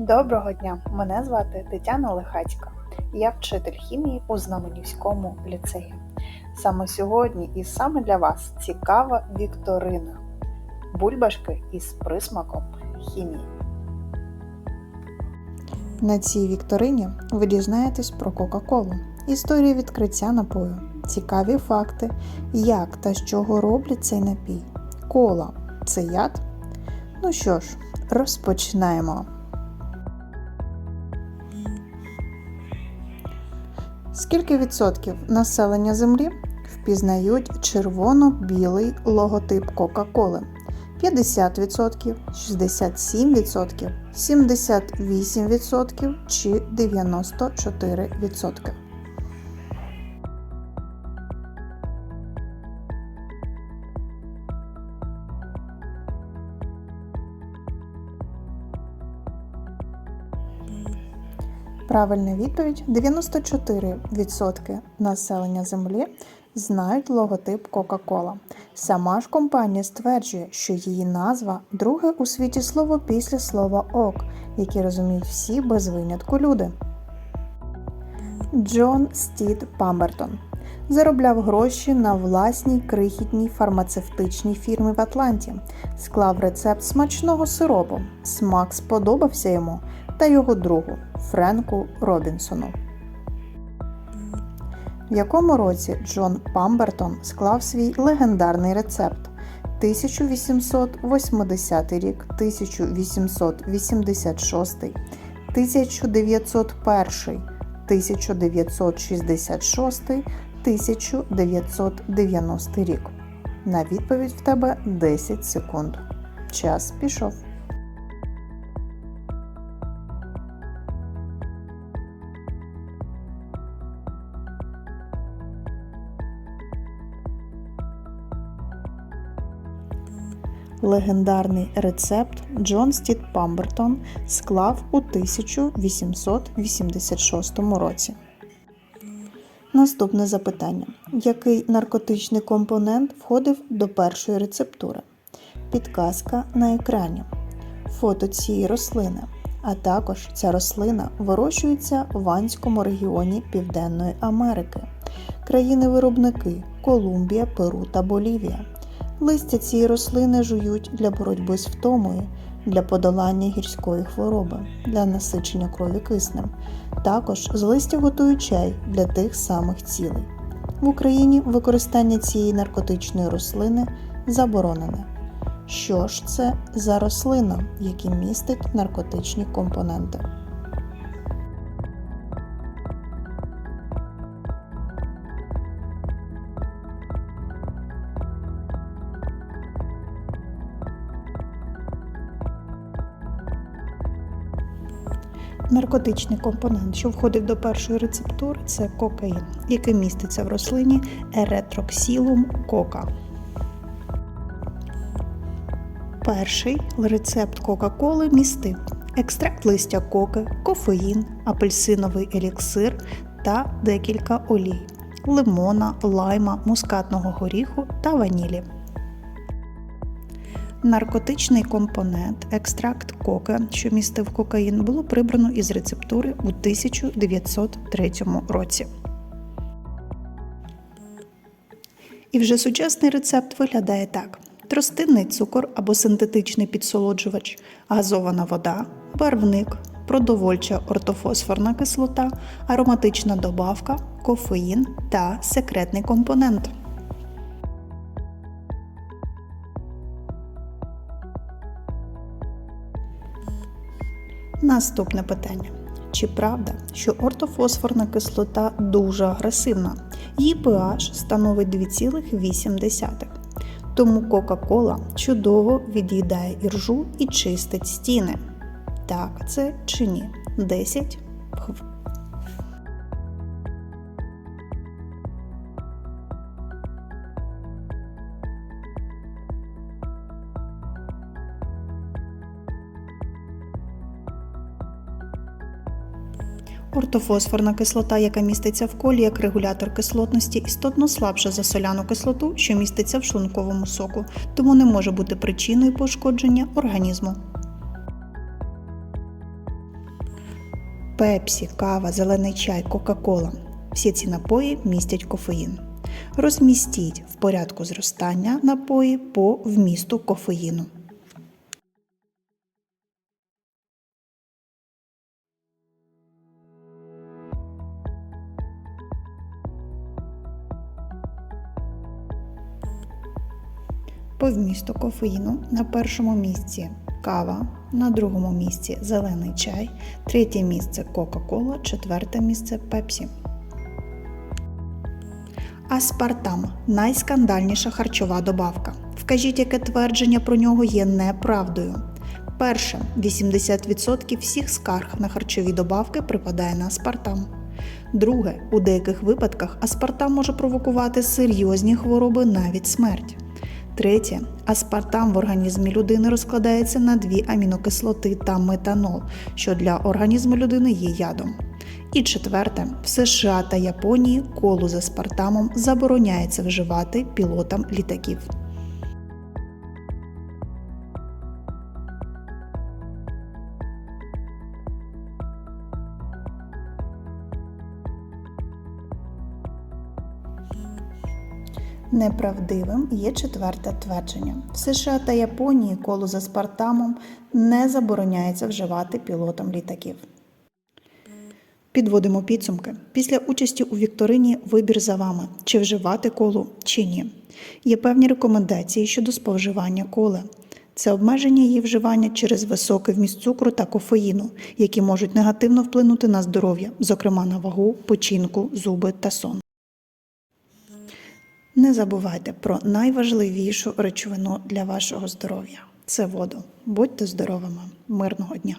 Доброго дня! Мене звати Тетяна Лихацька. Я вчитель хімії у Знаменівському ліцеї. Саме сьогодні і саме для вас цікава вікторина. Бульбашки із присмаком хімії. На цій вікторині ви дізнаєтесь про Кока-Колу, історію відкриття напою, цікаві факти, як та з чого роблять цей напій. Кола це яд? Ну що ж, розпочинаємо. Скільки відсотків населення Землі впізнають червоно-білий логотип Кока-Коли? 50%, 67%, 78% чи 94%? Правильна відповідь: 94% населення Землі знають логотип Coca-Cola. Сама ж компанія стверджує, що її назва друге у світі слово після слова ок, яке розуміють всі без винятку люди. Джон Стід Памбертон заробляв гроші на власній крихітній фармацевтичній фірмі в Атланті, склав рецепт смачного сиропу. Смак сподобався йому та його другу Френку Робінсону. В якому році Джон Памбертон склав свій легендарний рецепт 1880 рік, 1886, 1901, 1966, 1990 рік. На відповідь в тебе 10 секунд. Час пішов. Легендарний рецепт Джон Стіт Памбертон склав у 1886 році. Наступне запитання: який наркотичний компонент входив до першої рецептури? Підказка на екрані. Фото цієї рослини. А також ця рослина вирощується в Анському регіоні Південної Америки. Країни-виробники Колумбія, Перу та Болівія. Листя цієї рослини жують для боротьби з втомою, для подолання гірської хвороби, для насичення крові киснем. Також з листя готують чай для тих самих цілей. В Україні використання цієї наркотичної рослини заборонене. Що ж це за рослина, яка містить наркотичні компоненти? Наркотичний компонент, що входить до першої рецептури, це кокаїн, який міститься в рослині еретроксілум кока. Перший рецепт Кока-Коли містив екстракт листя коки, кофеїн, апельсиновий еліксир та декілька олій лимона, лайма, мускатного горіху та ванілі. Наркотичний компонент, екстракт кока, що містив кокаїн, було прибрано із рецептури у 1903 році. І вже сучасний рецепт виглядає так: тростинний цукор або синтетичний підсолоджувач, газована вода, барвник, продовольча ортофосфорна кислота, ароматична добавка, кофеїн та секретний компонент. Наступне питання. Чи правда, що ортофосфорна кислота дуже агресивна? Її pH становить 2,8. Тому Кока-Кола чудово від'їдає іржу і чистить стіни. Так, це чи ні? 10 Ортофосфорна кислота, яка міститься в колі як регулятор кислотності, істотно слабша за соляну кислоту, що міститься в шлунковому соку, тому не може бути причиною пошкодження організму. Пепсі, кава, зелений чай, Кока-Кола. Всі ці напої містять кофеїн. Розмістіть в порядку зростання напої по вмісту кофеїну. По вмісту кофеїну на першому місці кава, на другому місці зелений чай, третє місце Кока-Кола, четверте місце Пепсі. Аспартам найскандальніша харчова добавка. Вкажіть, яке твердження про нього є неправдою. Перше, 80% всіх скарг на харчові добавки припадає на аспартам. Друге, у деяких випадках аспартам може провокувати серйозні хвороби, навіть смерть. Третє, аспартам в організмі людини розкладається на дві амінокислоти та метанол, що для організму людини є ядом. І четверте, в США та Японії колу з аспартамом забороняється вживати пілотам літаків. Неправдивим є четверте твердження. В США та Японії колу з аспартамом не забороняється вживати пілотам літаків. Підводимо підсумки. Після участі у вікторині вибір за вами, чи вживати колу, чи ні. Є певні рекомендації щодо споживання коли. Це обмеження її вживання через високий вміст цукру та кофеїну, які можуть негативно вплинути на здоров'я, зокрема на вагу, печінку, зуби та сон. Не забувайте про найважливішу речовину для вашого здоров'я це воду. Будьте здоровими, мирного дня!